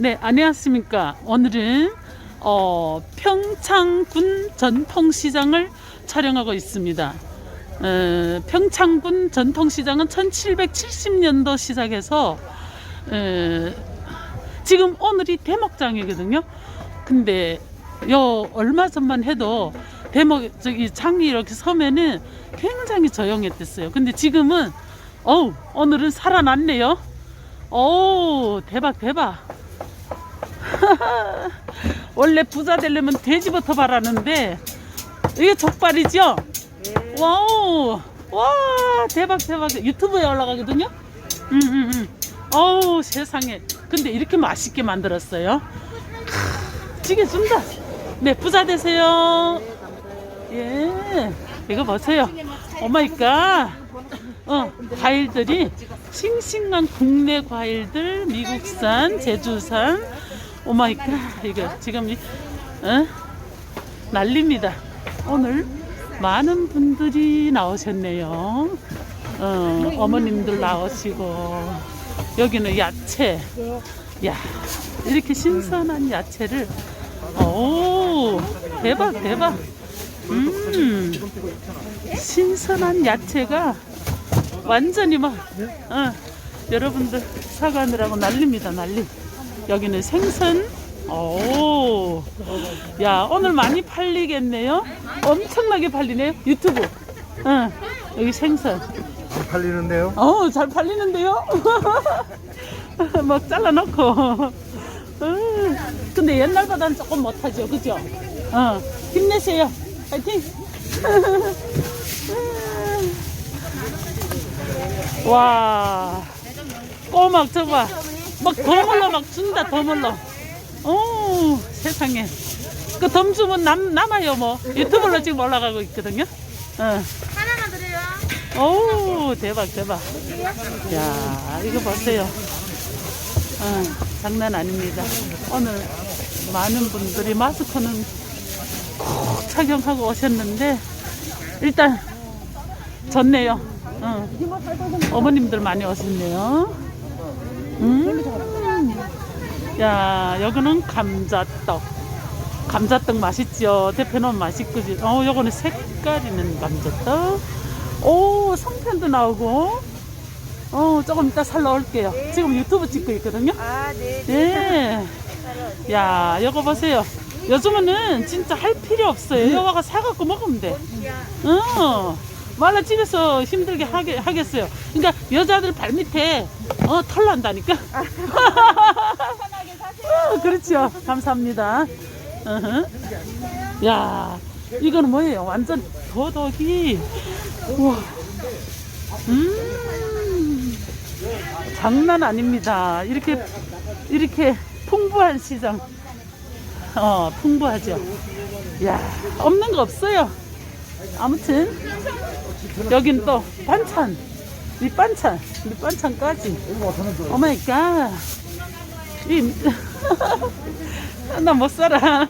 네, 안녕하십니까. 오늘은 어, 평창군 전통시장을 촬영하고 있습니다. 어, 평창군 전통시장은 1770년도 시작해서 어, 지금 오늘이 대목장이거든요. 근데 요 얼마 전만 해도 대목 저기 장이 이렇게 서면은 굉장히 조용했댔어요. 근데 지금은 어우 오늘은 살아났네요. 오 대박 대박. 원래 부자 되려면 돼지부터 바라는데 이게 족발이죠? 와우 와 대박 대박 유튜브에 올라가거든요. 음음 음. 어우 세상에 근데 이렇게 맛있게 만들었어요. 크, 찌개 준다. 네 부자 되세요. 예 이거 보세요. 오마이갓. 어 과일들이 싱싱한 국내 과일들 미국산 제주산 오마이 갓 이거 지금 이 어? 난립니다. 오늘 많은 분들이 나오셨네요. 어, 어머님들 나오시고 여기는 야채. 야 이렇게 신선한 야채를 오 대박 대박. 음 신선한 야채가 완전히 막 어, 여러분들 사가느라고 난립니다 난리. 여기는 생선. 오, 야 오늘 많이 팔리겠네요. 엄청나게 팔리네요. 유튜브. 응, 여기 생선. 안 팔리는데요? 어, 잘 팔리는데요. 막 잘라놓고. 어, 근데 옛날보다는 조금 못하죠, 그죠? 어, 힘내세요. 파이팅. 와, 꼬막 저거 봐. 막 더물러 막 준다, 더물러. 오, 세상에. 그 덤주면 남, 남아요, 뭐. 유튜브로 지금 올라가고 있거든요. 어. 하나만 드려요. 오 대박 대박 야 이거 보세요 어, 장난 아닙니다 오늘 많은 분들이 마스크는 꼭 착용하고 오셨는데 일단 좋네요 어. 어머님들 많이 오셨네요 음 야 여기는 감자떡. 감자떡 맛있죠? 대표는 맛있고지 어 요거는 색깔 있는 감자떡. 오 성편도 나오고. 어 조금 이따 살러 올게요. 지금 유튜브 찍고 있거든요. 아, 네. 예. 야 이거 보세요. 요즘에는 진짜 할 필요 없어요. 이거가 사갖고 먹으면 돼. 어. 말라 집에서 힘들게 하게, 하겠어요. 그러니까 여자들 발밑에 어, 털 난다니까? 편하게 사세요. 어, 그렇죠. 감사합니다. 야 이거는 뭐예요? 완전 도덕이 우와. 음. 장난 아닙니다. 이렇게 이렇게 풍부한 시장. 어 풍부하죠. 야 없는 거 없어요 아무튼 여긴 또 반찬 밑반찬 밑반찬까지 오마이갓 이, 나 못 살아.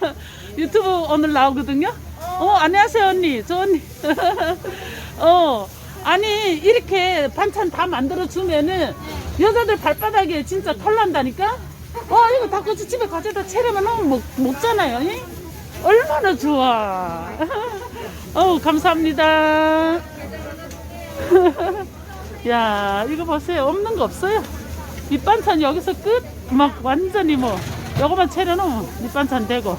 유튜브 오늘 나오거든요. 어, 안녕하세요, 언니. 저 언니. 어, 아니, 이렇게 반찬 다 만들어 주면은 여자들 발바닥에 진짜 털 난다니까? 와, 이거 다 그치 집에 가져다 채려면 먹, 먹잖아요. 이? 얼마나 좋아. 어우, 감사합니다. 야, 이거 보세요. 없는 거 없어요. 밑반찬 여기서 끝? 막 완전히 뭐 요거만 차려놓으면 밑반찬 되고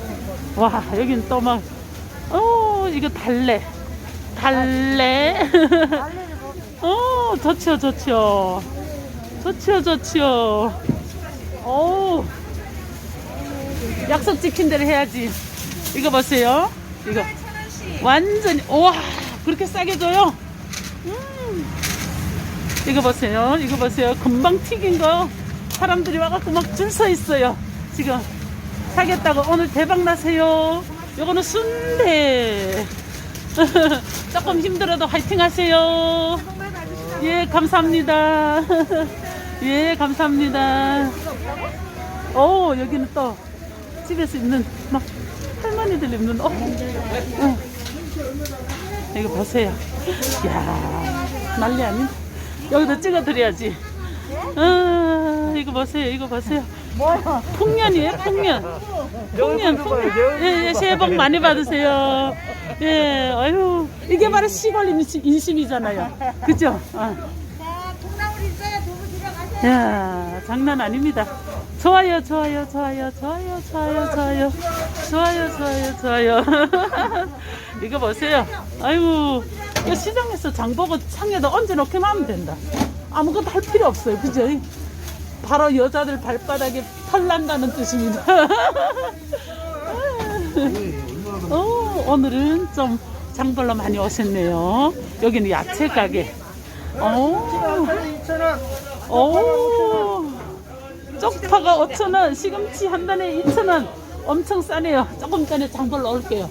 와 여긴 또 막 어 이거 달래 달래 어 좋죠 좋죠 좋죠 좋죠 오 약속 지킨 대로 해야지 이거 보세요 이거 완전히 와 그렇게 싸게 줘요 음. 이거 보세요. 이거 보세요. 금방 튀긴 거 사람들이 와갖고 막 줄 서 있어요. 지금 사겠다고 오늘 대박 나세요. 요거는 순대. 조금 힘들어도 화이팅 하세요. 예, 감사합니다. 예, 감사합니다. 오, 여기는 또 집에서 입는 막 할머니들 입는 옷. 어. 이거 보세요. 야 난리 아닌. 여기다 찍어드려야지. 아, 이거 보세요. 이거 보세요. 뭐야? 풍년이에요, 풍년. 풍년, 풍년. 예, 예, 새해 복 많이 받으세요. 예, 아유, 이게 바로 시골 인심, 인심이잖아요. 그죠? 들어가세요. 야, 장난 아닙니다. 좋아요, 좋아요, 좋아요, 좋아요, 좋아요, 좋아요, 좋아요, 좋아요, 좋아요. 이거 보세요. 아이고, 이거 시장에서 장 보고 창에다 얹어놓기만 하면 된다. 아무것도 할 필요 없어요. 그죠? 바로 여자들 발바닥에 털 난다는 뜻입니다. 어, 오늘은 좀 장벌로 많이 오셨네요. 여기는 야채 가게. 어. 오, 쪽파가 5,000원, 시금치 한 단에 2,000원. 엄청 싸네요. 조금 전에 장볼 넣을게요.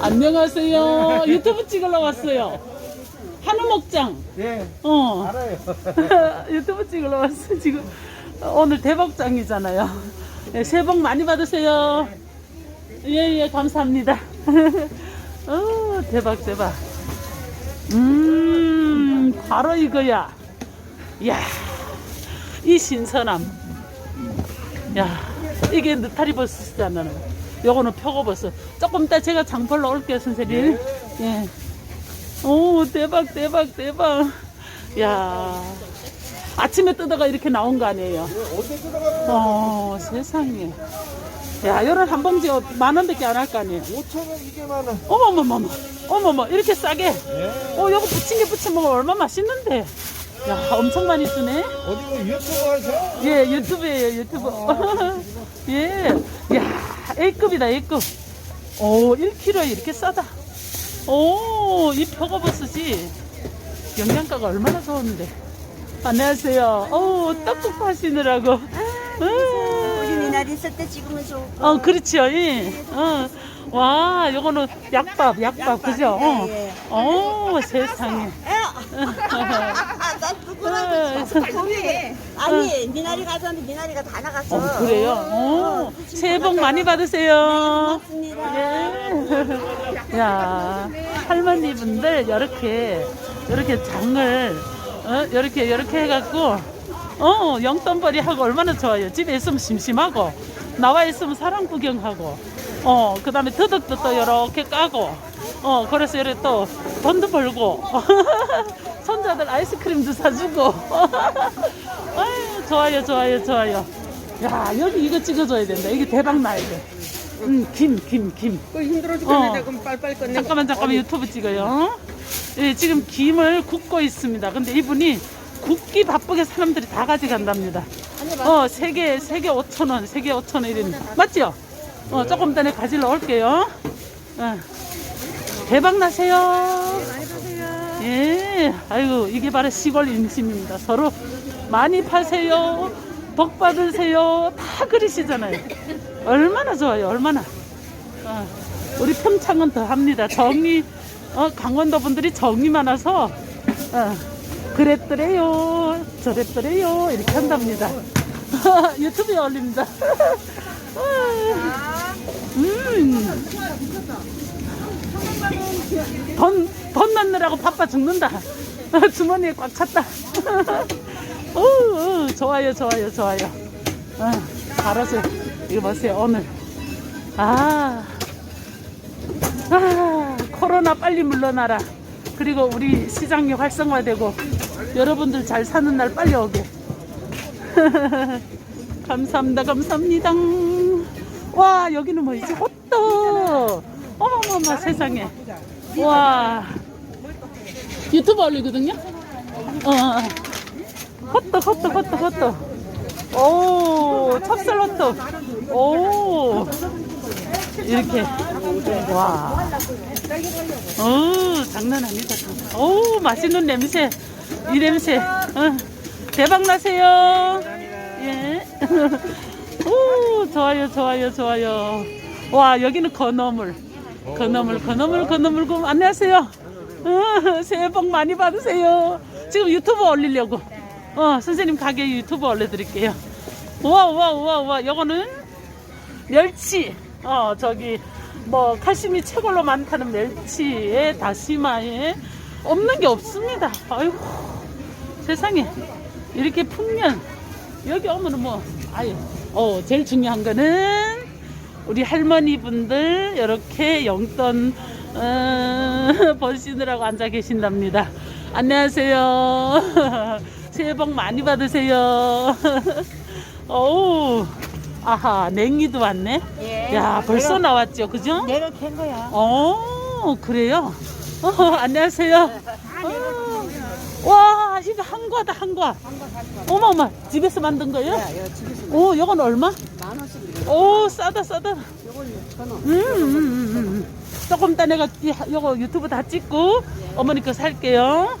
안녕하세요. 유튜브 찍으러 왔어요. 한우 먹장. 예, 어. 알아요. 유튜브 찍으러 왔어. 지금 오늘 대박장이잖아요. 네, 새해 복 많이 받으세요. 예, 예, 감사합니다. 어, 대박, 대박. 음, 바로 이거야. 야, 이 신선함. 야, 이게 느타리 버섯이잖아요. 요거는 표고버섯. 조금 이따 제가 장벌로 올게요, 선생님. 예. 오, 대박, 대박, 대박. 야, 아침에 뜨다가 이렇게 나온 거 아니에요? 들어가면 어, 세상에. 야, 요런 한 봉지 만 원밖에 안 할 거 아니에요? 5천 원 이게 많아. 어머머머머, 어머머, 이렇게 싸게. 예. 어, 요거 부침개 부쳐 먹으면 얼마나 맛있는데. 야, 엄청 많이 주네. 어디 뭐 유튜브 하세요? 예, 유튜브예요, 유튜브. 예. 야, A급이다, A급. 오, 1kg에 이렇게 싸다. 오, 이 표고버섯이 영양가가 얼마나 좋은데. 안녕하세요. 어, 떡국 하시느라고. 음. 미나리 있을 때 찍으면 좋고. 어, 그렇지요. 예. 어. 와, 요거는 약밥, 약밥, 그죠? 어. 예, 예. 어, 세상에. 나 누구라도 거기. 아니, 미나리 가져왔는데 미나리가 다 나갔어. 어, 그래요? 어. 새해 복 많이 받으세요. 고맙습니다. 예. 야, 할머니 분들 이렇게 이렇게 장을 어, 이렇게 이렇게 해갖고 어 영돈벌이 하고 얼마나 좋아요. 집에 있으면 심심하고 나와 있으면 사람 구경하고 어 그 다음에 더덕도 또 이렇게 까고 어 그래서 이렇게 또 돈도 벌고 손자들 아이스크림도 사주고 아유, 좋아요 좋아요 좋아요. 야 여기 이거 찍어줘야 된다. 이게 대박 나야 돼. 음, 김, 김, 김. 그 힘들어 어. 죽겠는데 그럼 빨리빨리 끝내. 잠깐만 잠깐만 유튜브 찍어요. 예, 지금 김을 굽고 있습니다. 근데 이분이 굽기 바쁘게 사람들이 다 가져간답니다. 어, 세 개, 세 개 5천 원, 세 개 5천 원 이런. 맞죠? 어, 조금 전에 가지러 올게요. 어. 대박 나세요. 예, 아이고 이게 바로 시골 인심입니다. 서로 많이 파세요. 복 받으세요. 다 그러시잖아요. 얼마나 좋아요, 얼마나. 어, 우리 평창은 더 합니다. 정이, 어, 강원도 분들이 정이 많아서, 어, 그랬더래요, 저랬더래요, 이렇게 한답니다. 유튜브에 올립니다. 음. 돈, 돈 넣느라고 바빠 죽는다. 주머니에 꽉 찼다. 오, 오, 좋아요, 좋아요, 좋아요. 어, 알아서, 이거 보세요, 오늘. 아, 아, 코로나 빨리 물러나라. 그리고 우리 시장이 활성화되고 여러분들 잘 사는 날 빨리 오게. 감사합니다, 감사합니다. 와, 여기는 뭐지? 호떡. 어머머머, 세상에. 와, 유튜브 올리거든요? 어, 어. 호떡, 호떡, 호떡, 호떡. 오, 찹쌀 호떡. 오. 이렇게 와. 오 장난 아니다. 오 맛있는 냄새. 이 냄새. 어, 대박 나세요. 예. 오 좋아요 좋아요 좋아요. 와 여기는 건어물. 건어물 건어물 건어물 그 안녕하세요. 어, 새해 복 많이 받으세요. 지금 유튜브 올리려고. 어 선생님 가게 유튜브 올려드릴게요. 우와 우와 우와 우와 요거는 멸치. 어, 저기, 뭐, 칼슘이 최고로 많다는 멸치에, 다시마에, 없는 게 없습니다. 아이고, 세상에. 이렇게 풍년. 여기 오면은 뭐, 아유, 어, 제일 중요한 거는 우리 할머니 분들 이렇게 용돈 어, 버시느라고 앉아 계신답니다. 안녕하세요. 새해 복 많이 받으세요. 어우, 아하, 냉이도 왔네. 예. 야, 벌써 나왔죠, 그죠? 내가 캔 거야. 어, 그래요? 어, 안녕하세요. 어, 와, 이거 한과다, 한과. 어머, 어머, 집에서 만든 거예요? 야, 집에서 오, 이건 얼마? 만 원씩. 오, 싸다, 싸다. 음, 요건 6천 원. 음, 음, 음, 음. 조금 이따 내가 이- 이거 유튜브 다 찍고 어머니 거 살게요.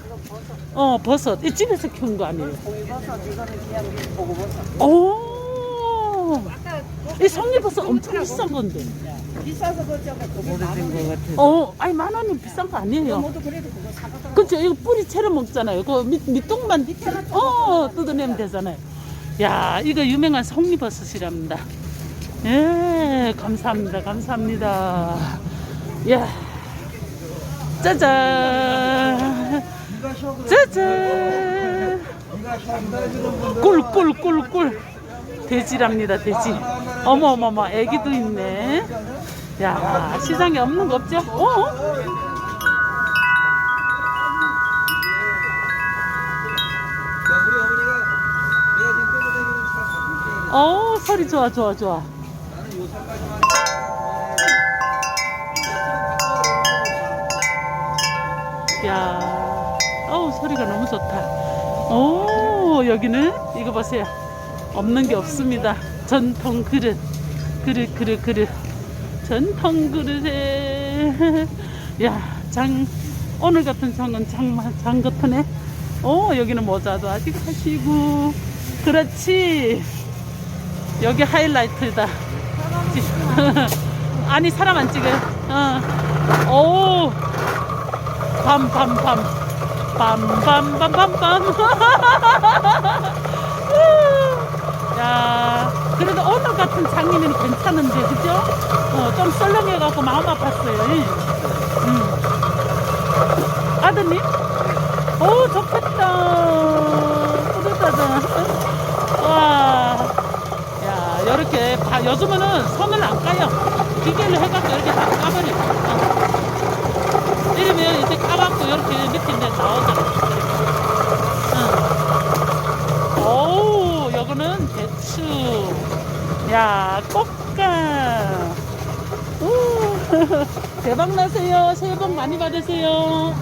어, 버섯. 이 집에서 키운 거 아니에요? 공버섯 이거는 그냥 보고 버섯. 오, 이 성리버섯 엄청 비싼 건데. 비싸서 그저거 그게 오래된 거 같아. 어, 아니, 만 원이면 비싼 거 아니에요? 모두 그래도 그거 사가더라고. 그렇죠. 이거 뿌리 채로 먹잖아요. 그 밑, 밑동만 어 뜯어내면 되잖아요. 야 이거 유명한 송리버섯이랍니다. 예 감사합니다. 감사합니다. 야 짜잔 짜잔. 꿀꿀꿀꿀 돼지랍니다. 돼지. 어머 어머 어머 애기도 있네. 야 시장에 없는 거 없죠? 어? 어 소리 좋아 좋아 좋아. 차까지만. 야, 어우 소리가 너무 좋다. 오 여기는 이거 보세요. 없는 게 없습니다. 전통 그릇, 그릇, 그릇, 그릇. 전통 그릇에 야 장 오늘 같은 장은 장, 장 같으네. 오 여기는 모자도 아직 하시고 그렇지. 여기 하이라이트다. 아니 사람 안 찍어요. 어. 오. 밤밤밤 밤밤밤밤밤 야 그래도 오늘 같은 장님은 괜찮은데 그죠? 어, 좀 썰렁해갖고 마음 아팠어요 예. 음. 아드님? 오 좋겠다 뿌듯하다 와 야, 이렇게 다 요즘에는 손을 안 까요. 기계를 해갖고 이렇게 다 까버려. 어. 이러면 이제 까갖고 이렇게 밑에 이제 나오잖아. 응. 오우, 요거는 대추. 야, 꽃가. 우, 대박 나세요. 새해 복 많이 받으세요.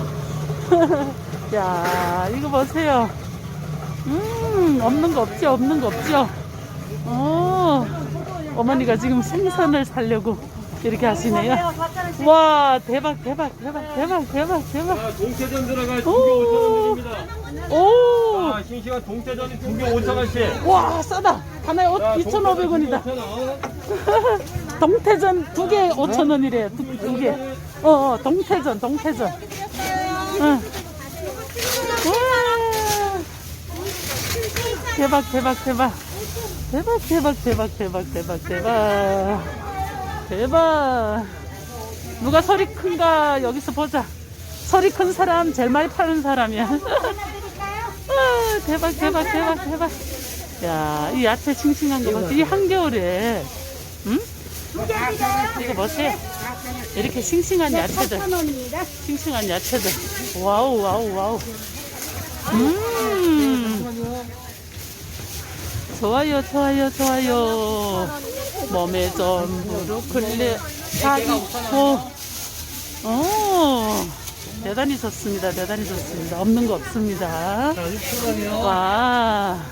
야, 이거 보세요. 음, 없는 거 없죠? 없는 거 없죠? 어, 어머니가 지금 생선을 살려고 이렇게 하시네요. 와, 대박, 대박, 대박, 대박, 대박, 대박. 자, 동태전 들어갈 오. 2개 5,000원입니다. 오, 자, 싱싱한 동태전이 2개 5,000원씩. 와, 싸다. 하나에 2,500원이다. 동태전 두 개 5,000원이래. 두, 두 개. 어, 어, 동태전, 동태전. 응. 와. 대박, 대박, 대박. 대박, 대박, 대박, 대박, 대박, 대박. 대박. 누가 소리 큰가 여기서 보자. 소리 큰 사람 제일 많이 파는 사람이야. 아, 대박, 대박, 대박, 대박. 야, 이 야채 싱싱한 거 봐. 이 한겨울에, 응? 이거 보세요. 이렇게 싱싱한 야채들. 싱싱한 야채들. 와우, 와우, 와우. 음. 좋아요, 좋아요, 좋아요. 몸에 좀 브로콜리 사기고. 어, 대단히 좋습니다. 대단히 좋습니다. 없는 거 없습니다. 와.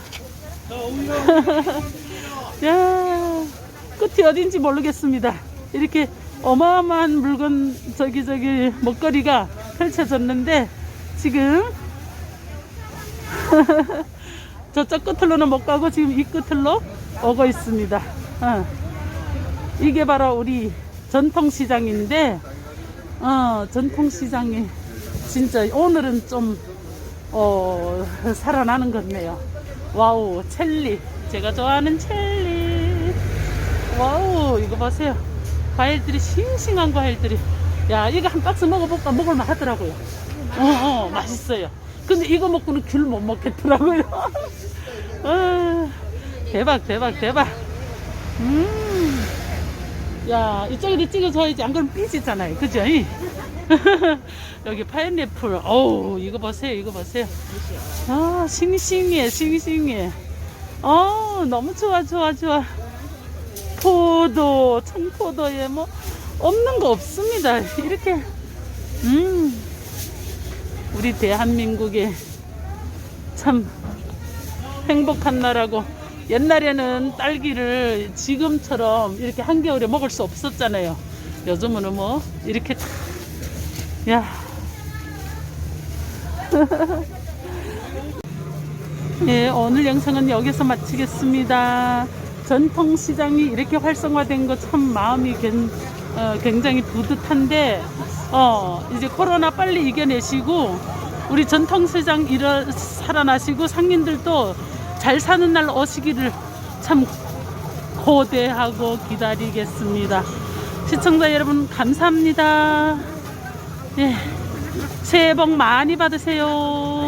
야, 끝이 어딘지 모르겠습니다. 이렇게 어마어마한 물건, 저기, 저기, 먹거리가 펼쳐졌는데, 지금, 저쪽 끝으로는 못 가고, 지금 이 끝으로 오고 있습니다. 어. 이게 바로 우리 전통시장인데, 어, 전통시장이 진짜 오늘은 좀, 어, 살아나는 것 같네요. 와우, 첼리. 제가 좋아하는 첼리. 와우, 이거 보세요. 과일들이 싱싱한 과일들이. 야, 이거 한 박스 먹어볼까? 먹을만 하더라고요. 어, 어, 맛있어요. 근데 이거 먹고는 귤 못 먹겠더라고요. 아, 대박, 대박, 대박. 음. 야, 이쪽에도 찍어줘야지. 안 그러면 삐지잖아요. 그죠? 여기 파인애플. 어우, 이거 보세요. 이거 보세요. 아, 싱싱해, 싱싱해. 어, 너무 좋아, 좋아, 좋아. 포도, 청포도에 뭐, 없는 거 없습니다. 이렇게, 음, 우리 대한민국에 참 행복한 나라고. 옛날에는 딸기를 지금처럼 이렇게 한겨울에 먹을 수 없었잖아요. 요즘은 뭐, 이렇게 다, 야. 예, 오늘 영상은 여기서 마치겠습니다. 전통시장이 이렇게 활성화된 거 참 마음이 괜- 어, 굉장히 뿌듯한데, 어, 이제 코로나 빨리 이겨내시고, 우리 전통시장 일어, 살아나시고, 상인들도 잘 사는 날 오시기를 참 고대하고 기다리겠습니다. 시청자 여러분, 감사합니다. 예, 새해 복 많이 받으세요.